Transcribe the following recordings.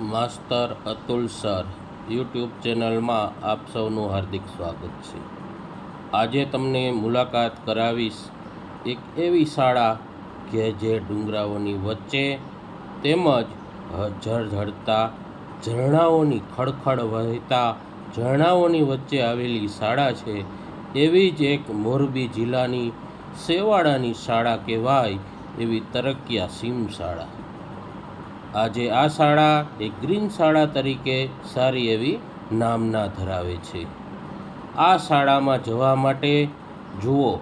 માસ્તર Atul sir, YouTube ચેનલમાં આપ સૌનું હાર્દિક સ્વાગત છે. આજે તમને મુલાકાત કરાવીશ એક એવી શાળા કે જે ડુંગરાઓની વચ્ચે તેમજ ઝળઝળતા ઝરણાઓની ખડખડ વહેતા ઝરણાઓની વચ્ચે આવેલી શાળા છે, એવી જ એક મોરબી જિલ્લાની સેવાડાની શાળા કહેવાય એવી તરક્યા સીમ શાળા. આજે આ શાળા એ ગ્રીન શાળા તરીકે સારી એવી નામના ધરાવે છે. આ શાળામાં જવા માટે જુઓ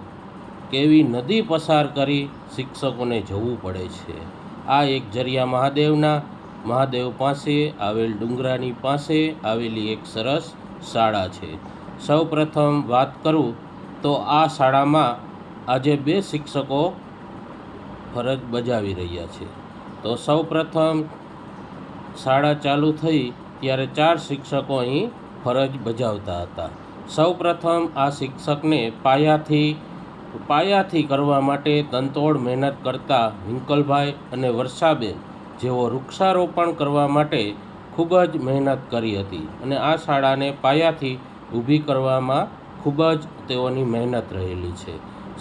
કેવી નદી પસાર કરી શિક્ષકોને જવું પડે છે. આ એક જરિયા મહાદેવના, મહાદેવ પાસે આવેલ ડુંગરાની પાસે આવેલી એક સરસ શાળા છે. સૌ પ્રથમ વાત કરું તો આ શાળામાં આજે બે શિક્ષકો ફરજ બજાવી રહ્યા છે. તો સૌ પ્રથમ શાળા ચાલુ થઈ ત્યારે ચાર શિક્ષકો અહીં ફરજ બજાવતા હતા. સૌ પ્રથમ આ શિક્ષકને પાયાથી પાયાથી કરવા માટે તંતોડ મહેનત કરતા વિંકલભાઈ અને વર્ષાબેન જેઓ વૃક્ષારોપણ કરવા માટે ખૂબ જ મહેનત કરી હતી અને આ શાળાને પાયાથી ઊભી કરવામાં ખૂબ જ તેઓની મહેનત રહેલી છે.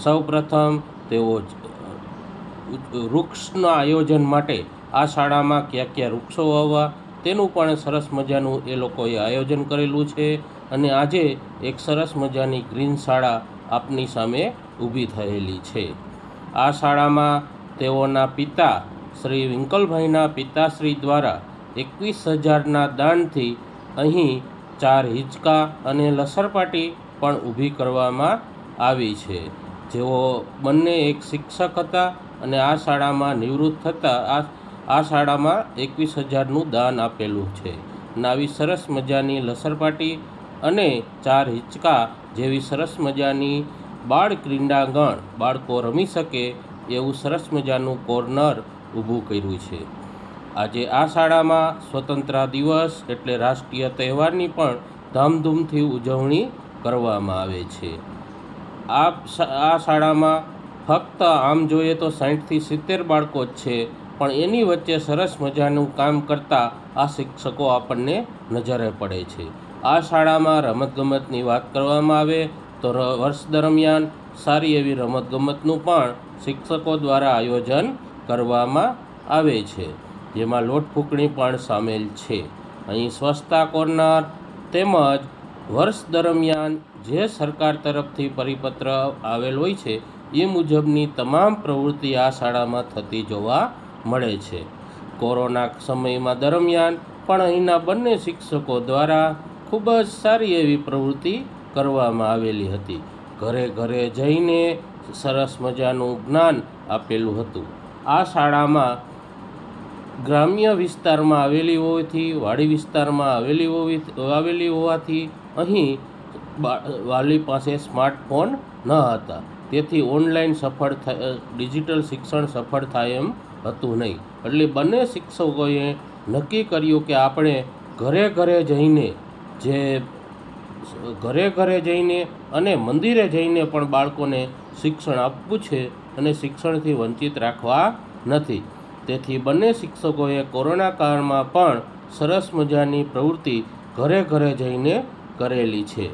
સૌ પ્રથમ તેઓ વૃક્ષના આયોજન માટે આ શાળામાં ક્યાં ક્યાં વૃક્ષો વાવવા તેનું પણ સરસ મજાનું એ લોકોએ આયોજન કરેલું છે અને આજે એક સરસ મજાની ગ્રીન શાળા આપની સામે ઊભી થયેલી છે. આ શાળામાં તેઓના પિતા શ્રી વિંકલભાઈના પિતાશ્રી દ્વારા એકવીસ હજારના દાનથી અહીં ચાર હિંચકા અને લસરપાટી પણ ઊભી કરવામાં આવી છે. જેઓ બંને એક શિક્ષક હતા અને આ શાળામાં નિવૃત્ત થતાં આ આ શાળામાં એકવીસ હજારનું દાન આપેલું છે. અને આવી સરસ મજાની લસરપાટી અને ચાર હિંચકા જેવી સરસ મજાની બાળ ક્રીડાંગણ બાળકો રમી શકે એવું સરસ મજાનું કોર્નર ઊભું કર્યું છે. આજે આ શાળામાં સ્વતંત્ર દિવસ એટલે રાષ્ટ્રીય તહેવારની પણ ધામધૂમથી ઉજવણી કરવામાં આવે છે. આ શાળામાં ફક્ત આમ જોઈએ તો સાહીઠથી સિત્તેર બાળકો જ છે, પણ એની વચ્ચે સરસ મજાનું કામ કરતા આ શિક્ષકો આપણને નજરે પડે છે. આ શાળામાં રમતગમતની વાત કરવામાં આવે તો વર્ષ દરમિયાન સારી એવી રમતગમતનું પણ શિક્ષકો દ્વારા આયોજન કરવામાં આવે છે. જેમાં લોટફૂંકણી પણ સામેલ છે. અહીં સ્વચ્છતા કોર્નર તેમજ વર્ષ દરમિયાન જે સરકાર તરફથી પરિપત્ર આવેલ હોય છે એ મુજબની તમામ પ્રવૃત્તિ આ શાળામાં થતી જોવા મળે છે. કોરોના સમયમાં દરમિયાન પણ અહીંના બંને શિક્ષકો દ્વારા ખૂબ જ સારી એવી પ્રવૃત્તિ કરવામાં આવેલી હતી. ઘરે ઘરે જઈને સરસ મજાનું જ્ઞાન આપેલું હતું. આ શાળામાં ગ્રામ્ય વિસ્તારમાં આવેલી હોવાથી, વાડી વિસ્તારમાં આવેલી હોવી, આવેલી હોવાથી અહીં વાલી પાસે સ્માર્ટફોન ન હતા. તેથી ઓનલાઈન સફળ થાય ડિજિટલ શિક્ષણ સફળ થાય એમ હતું નહીં. એટલે બંને શિક્ષકોએ નક્કી કર્યું કે આપણે ઘરે ઘરે જઈને જે, ઘરે ઘરે જઈને અને મંદિરે જઈને પણ બાળકોને શિક્ષણ આપવું છે અને શિક્ષણથી વંચિત રાખવા નથી. તેથી બંને શિક્ષકોએ કોરોના કાળમાં પણ સરસ મજાની પ્રવૃત્તિ ઘરે ઘરે જઈને કરેલી છે.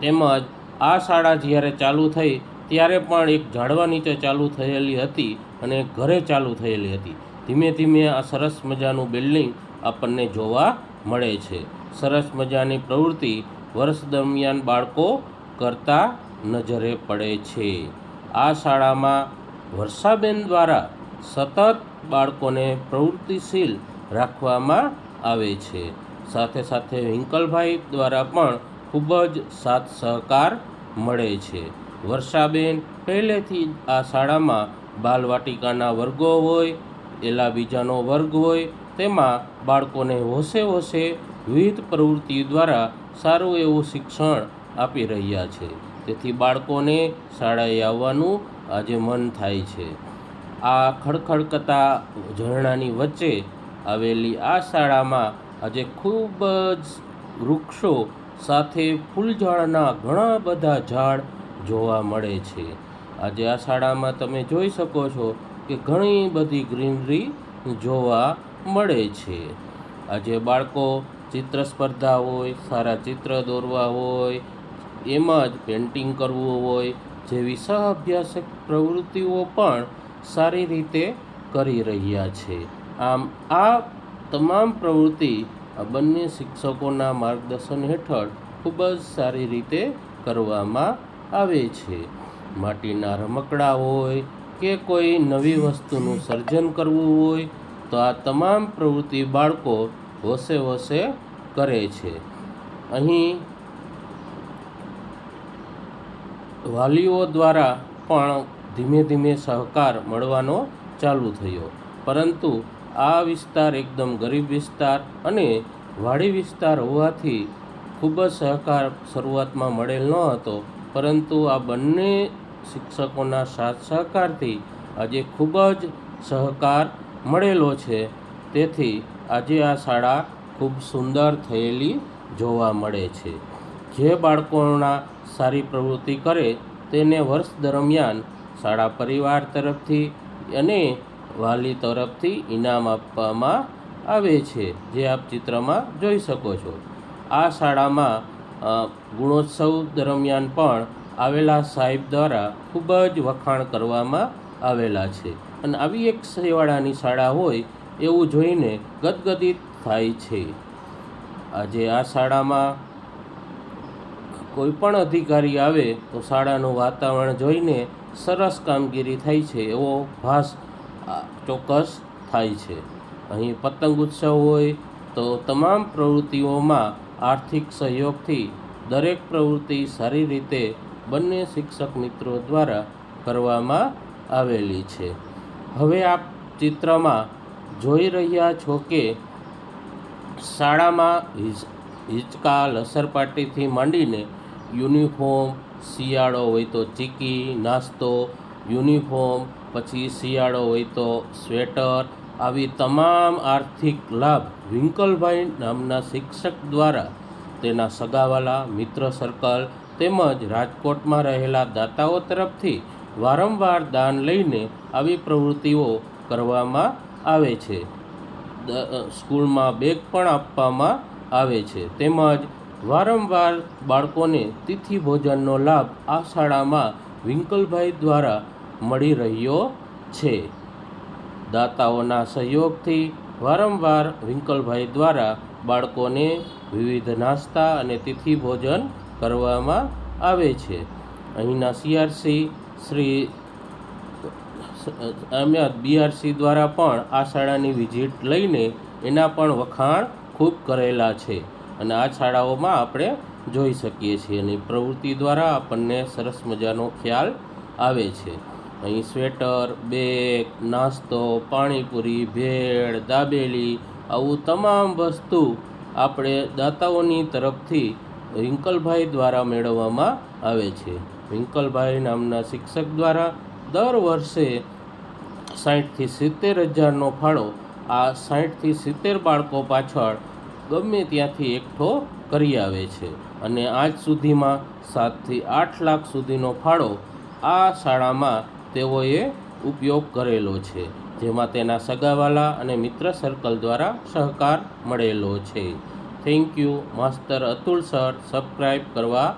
તેમજ આ શાળા જ્યારે ચાલુ થઈ, ત્યારે પણ એક ઝાડવા નીચે ચાલુ થયેલી હતી અને ઘરે ચાલુ થયેલી હતી. ધીમે ધીમે આ સરસ મજાનું બિલ્ડિંગ આપણને જોવા મળે છે. સરસ મજાની પ્રવૃત્તિ વર્ષ દરમિયાન બાળકો કરતા નજરે પડે છે. આ શાળામાં વર્ષાબેન દ્વારા સતત બાળકોને પ્રવૃત્તિશીલ રાખવામાં આવે છે. સાથે સાથે વિંકલભાઈ દ્વારા પણ ખૂબ જ સાથ સહકાર મળે છે. વર્ષાબેન પહેલેથી જ આ શાળામાં બાલવાટિકાના વર્ગો હોય એલા બીજાનો વર્ગ હોય, તેમાં બાળકોને હોશે હોશે વિવિધ પ્રવૃત્તિ દ્વારા સારું એવું શિક્ષણ આપી રહ્યા છે. તેથી બાળકોને શાળાએ આવવાનું આજે મન થાય છે. આ ખડખડકતા ઝરણાની વચ્ચે આવેલી આ શાળામાં આજે ખૂબ જ વૃક્ષો સાથે ફૂલઝાડના ઘણા બધા ઝાડ જોવા મળે છે. આજે આ શાળામાં તમે જોઈ શકો છો કે ઘણી બધી ગ્રીનરી જોવા મળે છે. આજે બાળકો ચિત્ર સ્પર્ધા હોય, સારા ચિત્ર દોરવા હોય, એમ જ પેન્ટિંગ કરવું હોય જેવી સહ અભ્યાસક પ્રવૃત્તિઓ પણ સારી રીતે કરી રહ્યા છે. આમ આ તમામ પ્રવૃત્તિ આ બંને શિક્ષકોના માર્ગદર્શન હેઠળ ખૂબ જ સારી રીતે કરવામાં આવે છે. માટીના રમકડા હોય કે કોઈ નવી વસ્તુનું સર્જન કરવું હોય, તો આ તમામ પ્રવૃત્તિ બાળકો હોશે હોશે કરે છે. અહીં વાલીઓ દ્વારા પણ ધીમે ધીમે સહકાર મળવાનો ચાલુ થયો. પરંતુ આ વિસ્તાર એકદમ ગરીબ વિસ્તાર અને વાડી વિસ્તાર હોવાથી ખૂબ જ સહકાર શરૂઆતમાં મળેલ ન હતો. પરંતુ આ બંને શિક્ષકોના સાથ સહકારથી આજે ખૂબ જ સહકાર મળેલો છે. તેથી આજે આ શાળા ખૂબ સુંદર થયેલી જોવા મળે છે. જે બાળકોના સારી પ્રવૃત્તિ કરે તેને વર્ષ દરમિયાન શાળા પરિવાર તરફથી અને વાલી તરફથી ઇનામ આપવામાં આવે છે, જે આપ ચિત્રમાં જોઈ શકો છો. આ શાળામાં ગુણોત્સવ દરમિયાન પણ આવેલા સાહેબ દ્વારા ખૂબ જ વખાણ કરવામાં આવેલા છે. અને આવી એક સેવાળાની શાળા હોય એવું જોઈને ગદગદિત થાય છે. આજે આ શાળામાં કોઈ પણ અધિકારી આવે તો શાળાનું વાતાવરણ જોઈને સરસ કામગીરી થાય છે એવો ભાસ ચોક્કસ થાય છે. અહીં પતંગ ઉત્સવ હોય તો તમામ પ્રવૃત્તિઓમાં આર્થિક સહયોગથી દરેક પ્રવૃત્તિ સારી રીતે બંને શિક્ષક મિત્રો દ્વારા કરવામાં આવેલી છે. હવે આપ ચિત્રમાં જોઈ રહ્યા છો કે શાળામાં હિચ- હિંચકા લસરપાટીથી માંડીને યુનિફોર્મ, શિયાળો હોય તો ચીકી, નાસ્તો, યુનિફોર્મ પછી શિયાળો હોય તો સ્વેટર આવી તમામ આર્થિક લાભ વિંકલભાઈ નામના શિક્ષક દ્વારા તેના સગાવાલા, મિત્ર સર્કલ તેમજ રાજકોટમાં રહેલા દાતાઓ તરફથી વારંવાર દાન લઈને આવી પ્રવૃત્તિઓ કરવામાં આવે છે. સ્કૂલમાં બેગ પણ આપવામાં આવે છે. તેમજ વારંવાર બાળકોને તિથિ ભોજનનો લાભ આ શાળામાં વિંકલભાઈ દ્વારા મળી રહ્યો છે. દાતાઓના સહયોગથી વારંવાર વિંકલભાઈ દ્વારા બાળકોને વિવિધ નાસ્તા અને તિથિ ભોજન કરવામાં આવે છે. અહીંના સીઆરસી શ્રી અમદાવાદ બીઆરસી દ્વારા પણ આ શાળાની વિઝિટ લઈને એના પણ વખાણ ખૂબ કરેલા છે અને આ શાળાઓમાં આપણે જોઈ શકીએ છીએ અને પ્રવૃત્તિ દ્વારા આપણને સરસ મજાનો ખ્યાલ આવે છે. અહીં સ્વેટર, બેગ, નાસ્તો, પાણીપુરી, ભેળ, દાબેલી, આવું તમામ વસ્તુ આપણે દાતાઓની તરફથી વિંકલભાઈ દ્વારા મેળવવામાં આવે છે. વિંકલભાઈ નામના શિક્ષક દ્વારા દર વર્ષે સાઠથી સિત્તેર હજારનો ફાળો આ સાઠથી સિત્તેર બાળકો પાછળ ગમે ત્યાંથી એકઠો કરી આવે છે અને આજ સુધીમાં સાતથી આઠ લાખ સુધીનો ફાળો આ શાળામાં તેઓએ ઉપયોગ કરેલો છે, જેમાં તેના સગાવાલા અને મિત્ર સર્કલ દ્વારા સહકાર મળેલો છે. Thank you, master Atul sir. Subscribe કરવા